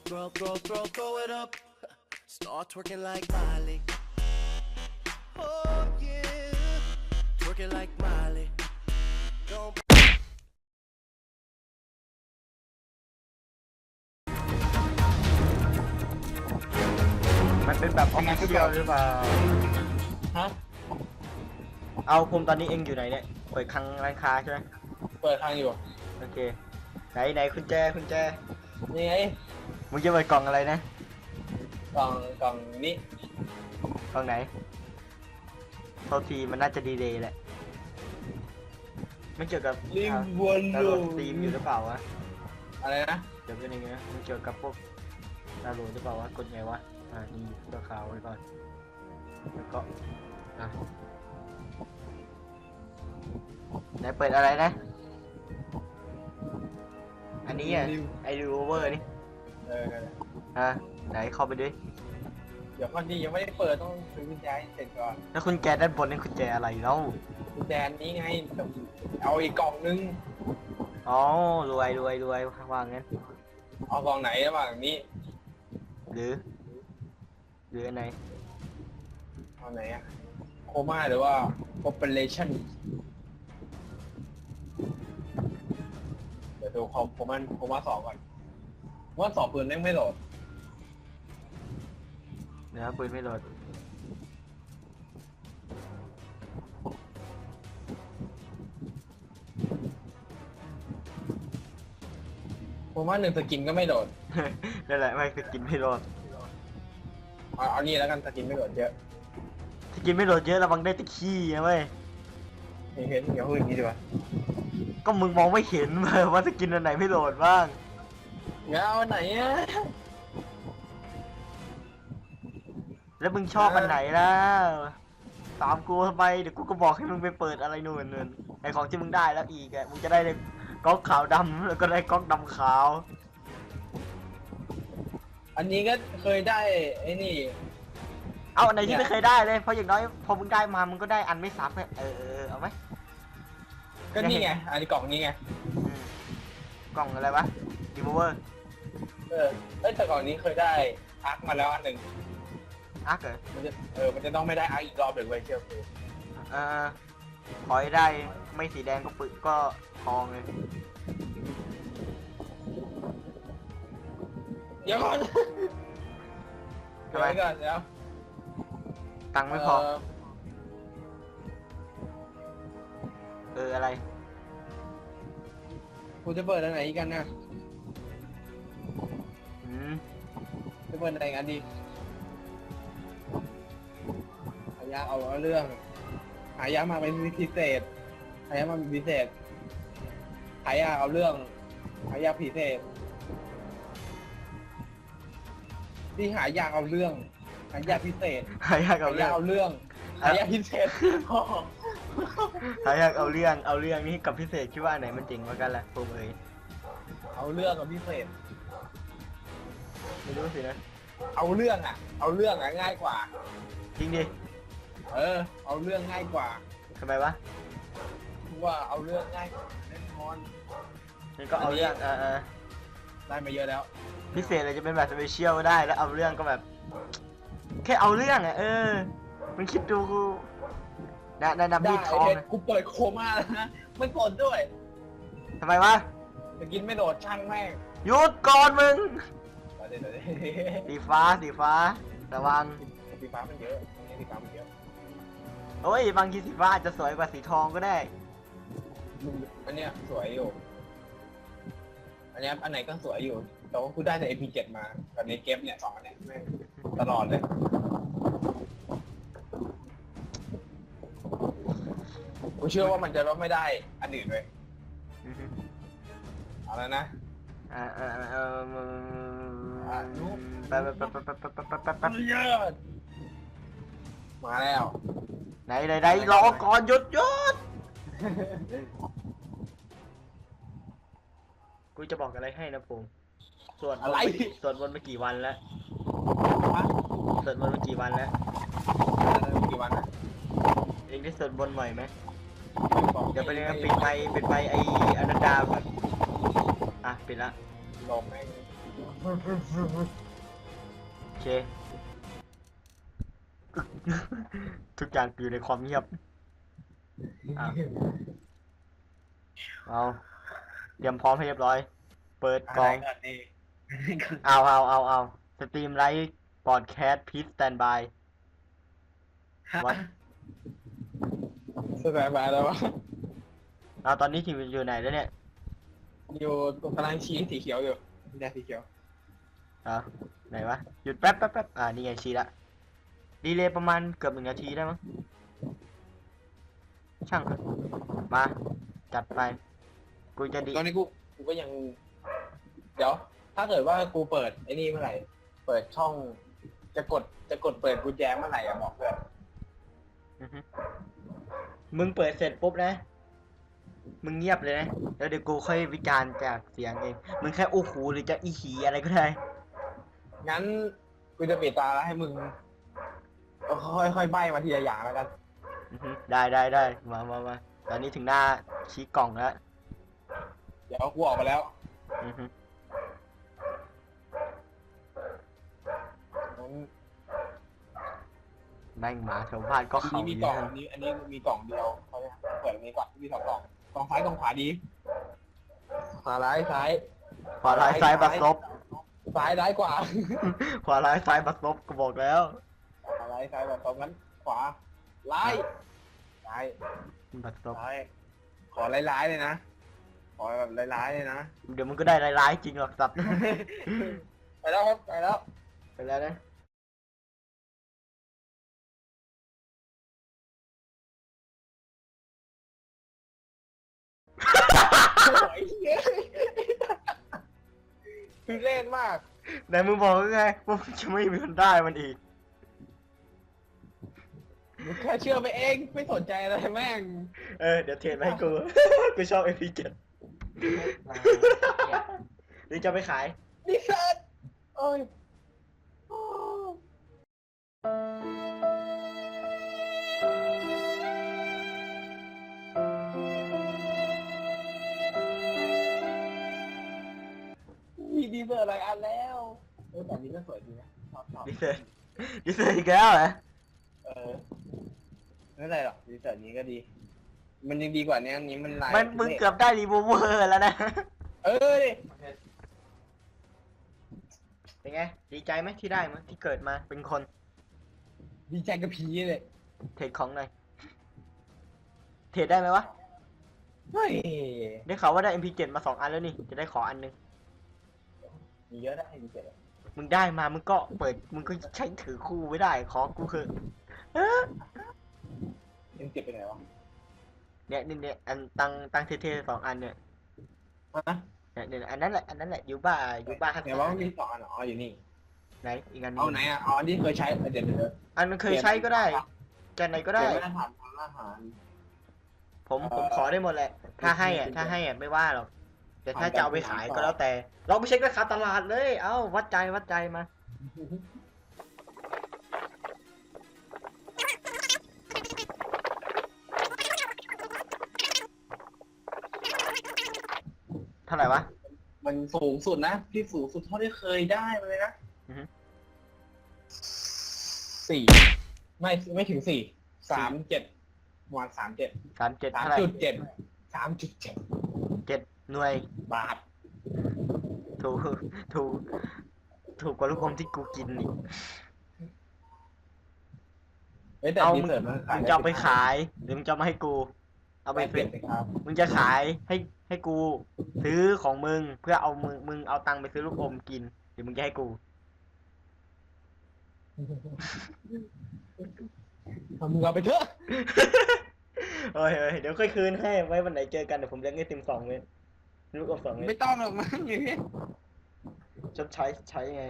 throw, throw, throw, throw, throw it up. Start twerking like Miley. Oh yeah, twerking like Miley. Don't มันเป็นแบบออฟฟิเชียลหรือเปล่าฮะเอาภูมิตอนนี้เองอยู่ไหนเนี่ยเปิดคลังร้านค้าใช่ไหมเปิดทางอยู่ โอเค ไหนไหนคุณแจคุณแจนี่ไง มึงจะเปิดกล่องอะไรนะ กล่องกล่องนี้กล่องไหนโทษทีมันน่าจะดีเลยแหละ ไม่เกี่ยวกับลิงอ่าวนดาวน์โหลลูดสตรีมอยู่หรือเปล่าวะ อะไรนะเดี๋ยวเป็นยังไงนะมันเกี่ยวกับพวกดาวน์โหลดหรือเปล่าวะ กดไงวะ อ่า นี่ตัวขาวไว้ก่อน แล้วก็อะไหนเปิดอะไรนะ อันนี้อะ ไอดูโอเวอร์นี่ เออนั่นแหละอะไหนเข้าไปดิเดี๋ยวก่อนดียังไม่ได้เปิดต้องซื้อกุญแจให้เสร็จก่อนแล้วคุณแจด้านบนนี่คุณแจอะไรเล่ากุญแจนี้ไงเอาอีกกล่องนึงอ๋อรวยรวยรวยว่างั้น เอากล่องไหนระหว่างนี้หรือ หรืออันไหนเอาไหนอะโคม่าหรือว่า operation เดี๋ยวดูคอมโคม่าโคม่าสองก่อน โคม่าสองปืนแม่งไม่โหลดเดี๋ยวปืนไม่โหลดโคม่าหนึ่งสกินก็ไม่โหลดนั่นแหละไม่คือกินไม่โหลดเอาเอานี่แล้วกันสกินไม่โหลดเยอะถ้ากินไม่โหลดเยอะระวังได้แตะขี้นะเว้ยเห็นเห็นเดี๋ยวพูดอย่างนี้ดีกว่าก็มึงมองไม่เห็นเว้ยว่าจะกินอันไหนไม่โหลดบ้างงั้น เอาอันไหนอะแล้วมึงชอบอันไหนล่ะตามกูทำไมเดี๋ยวกูก็บอกให้มึงไปเปิดอะไรนู่นนู่นไอของที่มึงได้แล้วอีกอะมึงจะได้เลยก๊อกขาวดำแล้วก็ได้ก๊อกดำขาว อันนี้ก็เคยได้ไอ้นี่ เอาอันไหนที่เนี่ยไม่เคยได้เลยเพราะอย่างน้อยพอมึงได้มามึงก็ได้อันไม่ซ้ำอะเออเออเอาไหมก็นี่ไงอันนี้กล่องนี้ไงอืมกล่องอะไรวะดีโมเวอร์ เออเอ้ยแต่กล่องนี้เคยได้อาร์คมาแล้วอันหนึ่งอาร์คเหรอมันจะเออมันจะต้องไม่ได้อาร์คอีกรอบหนึ่งไว้ยเชื่อกูเออขอให้ได้ไม่สีแดงก็ปึกก็ทองเลย เดี๋ยวก่อนทำไม เดี๋ยวก่อนเดี๋ยวตังค์ไม่พอเอออะไร กูจะเปิดอันไหนกันนะ เปิดอันไหนกันดีหายาเอาเอาเรื่องหายามาเป็นพิเศษหายามาเป็นพิเศษหายาเอาเรื่องหายาพิเศษที่หายากเอาเรื่องหายาพิเศษหายากเอาหาเรื่ยาองเอาเรื่องหายาพิเศษหายากเอาเรื่องเอาเรื่องนี่กับพิเศษคิดว่าอันไหนมันเจ๋งกว่ากันล่ะผมเอ๋ยเอาเรื่องกับพิเศษ ไม่รู้สินะ เอาเรื่องอะ เอาเรื่องอะง่ายกว่า จริงดิเออ เอาเรื่องง่ายกว่าทำไมวะเพราะว่าเอาเรื่องง่ายกว่าแน่นอนนี่ก็เอาเรื่องเออเออได้มาเยอะแล้ว พิเศษเลยจะเป็นแบบสเปเชียลได้แล้วเอาเรื่องก็แบบ แค่เอาเรื่องอะเออมันคิดดูกูนะนะนะได้มีดทองเพชรอะกูเปิดโคม่าแล้วนะไม่กดด้วย ทำไมวะจะกินไม่โดดช่างแม่งหยุดก่อนมึง เดี๋ยวเดี๋ยวเดี๋ยวสีฟ้าสีฟ้า ระวังสีฟ้ามันเยอะสีฟ้ามันเยอะโอ้ยบางทีสีฟ้าอาจจะสวยกว่าสีทองก็ได้ อันเนี้ยสวยอยู่ อันเนี้ยอันไหนก็สวยอยู่ แต่ว่ากูได้แต่ AP7 มากับในเกมเนี่ยสองอันเนี้ยแม่งตลอดเลย กูเชื่อว่ามันจะลดไม่ได้ อันอื่นเลยอือฮึเอาแล้วนะอ่าอ่าอ่าเออ อะนุ๊กไปไปไปไปไปไปไปไปไปเยอะมาแล้วไหนไหนไหนรอก่อนหยุดหยุดกูจะบอกอะไรให้นะผมส่วนมนต์อะไรส่วนมนต์มากี่วันแล้ววะส่วนมนต์มากี่วันแล้วกี่วันนะเองได้ส่วนมนต์ใหม่ไหมเดี๋ยวไปเรียนปิดไมค์ปิดไมค์ไออนันดาก่อนอะปิดละลมแม่ง โอเค ทุกอย่างอยู่ในความเงียบอะเอาเตรียมพร้อมให้เรียบร้อย เปิดกอะล่ไรองก่อนดีเอาเอาเอาเอาสตรีมไลฟ์พอดแคสต์พีซสแตนบายวัดสบายบายแล้ววะเอาตอนนี้ทีมอยู่ไหนแล้วเนี่ย อยู่กำลังชี้สีเขียวอยู่ แดงสีเขียวเอาไหนวะ หยุดแป๊บแป๊บแป๊บอ่า นี่ไงชี้ละ ดีเลยประมาณเกือบหนึ่งนาทีได้มั้ง ช่างเถอะมา จัดไป กูจะดีตอนนี้กูกูก็ยัง เดี๋ยว ถ้าเกิดว่ากูเปิดไอ้นี่เมื่อไหร่ เปิดช่อง จะกดจะกดเปิดกุญแจเมื่อไหร่อะบอกเลย อือฮึมึงเปิดเสร็จปุ๊บนะ มึงเงียบเลยนะแล้วเดี๋ยวกูค่อยวิจารณ์จากเสียงเอง มึงแค่อู้หูหรือจะอีหีอะไรก็ได้ งั้นกูจะปิดตาแล้วให้มึง ค่อยๆใบมาทีละอย่างแล้วกันอือฮึได้ได้ได้มามามาตอนนี้ถึงหน้าชี้กล่องแล้วเดี๋ยวกูออกมาแล้วอือฮึงั้นแม่งหมาชาวบ้านก็อันเขานี้มีมีกล่องอันนี้ อันนี้มีกล่องเดียวเขาจะเปิดมีกล่องมีสองกล่อง กล่องซ้ายกล่องขวาดีขวาร้ายซ้ายขวาร้ายซ้ายบัดซบซ้ายร้ายกว่า ขวาร้ายซ้ายบัดซบก็บอกแล้วขวาร้ายซ้ายแบบตรงนั้น ขวาร้ายซ้ายบัดซบซ้ายขอร้ายๆเลยนะขอแบบร้ายๆเลยนะเดี๋ยวมึงก็ได้ร้ายๆจริงหรอกสัตว์ไปแล้วครับไปแล้วไปแล้วนะ โอ้ยเหี้ยคือเล่นมากแต่มึงบอกว่าไงว่ามึงจะไม่มีคนได้มันอีกมึงแค่เชื่อไปเองไม่สนใจอะไรแม่งเออเดี๋ยวเทรดมาให้กู กูชอบเอพีเจ็ดหรือจะไปขาย ดิสันโอ้ย อ้มีดีเซอร์อะไรอันแล้วเออแต่อันนี้ก็สวยดีนะชอบชอบดิเซอร์ดิเซอร์อีกแล้วเหรอเออไม่เป็นไรหรอกดีเซอร์นี้ก็ดี มันยังดีกว่านี้อันนี้มันลายมันมึงเกือบได้รีโวเวอร์แล้วนะ เออดิเป็นไง ดีใจไหมที่ได้มั้ยที่เกิดมาเป็นคน ดีใจกับผีเลย เทรดของหน่อยเทรดได้ไหมวะ เฮ้ย ได้ข่าวว่าได้ MP7 มาสองอันแล้วนี่ จะได้ขออันหนึง มีเยอะได้ดีเซอร์มึงได้มามึงก็เปิด มึงก็ใช้ถือคู่ไม่ได้ขอกูคือเออยังเก็บไปไหนวะเนี่ยเนี่ยเนี่ยอันตังตังเท่ๆสองอันเนี่ยฮะเนี่ยเนี่ยอันนั้นแหละอันนั้นแหละยูบ้ายูบ้าฮัตไหนว่ามันมีสองอันเหรออ๋ออยู่นี่ไหนอีกอันหนึเอางไหนอะเอาอันที่เคยใช้เดี๋ยวเดี๋ยวเดี๋ยวอันมันเคยใช้ก็ได้จะไหนก็ได้เยวมาตรฐานมาตรฐานผมผมขอได้หมดแหละ ถ้าให้อะถ้าให้อะไม่ว่าหรอก แต่ถ้าจะเอาไปขายก็แล้วแต่ เราไปเช็คราคาตลาดเลย เอ้าวัดใจวัดใจมา เท่าไหร่วะ มันสูงสุดนะ ที่สูงสุดเท่าที่เคยได้มาเลยนะอือฮึ สี่ไม่ไม่ถึงสี่สามเจ็ดวันสามเจ็ดสามเจ็ดสามเท่าไหร่จุดเจ็ดสามจุดเจ็ดเจ็ด หน่วยบาท ถูกถูกถูกกว่าลูกอมที่กูกินอีกเอ้ยแต่เอาดีมึงเซอร์มันมึงจะเอาไปขายหรือมึงจะเอามาให้กู เอาไปไม่เปลี่ซื้ยอนสิครับมึงจะขายให้ให้กู ซื้อของมึงเพื่อเอามึงมึงเอาตังค์ไปซื้อลูกอมกินหรือมึงจะให้กูเอามึงเอาไปเถอะ โอ้ยโอ้ยเดี๋ยวค่อยคืนให้ไว้วันไหนเจอกันเดี๋ยวผมเลี้ยงไอติมสองเม็ด ลูกอมสองเม็ดไม่ต้องหรอกมั้งอย่างนี้ชดใช้ใช้ไง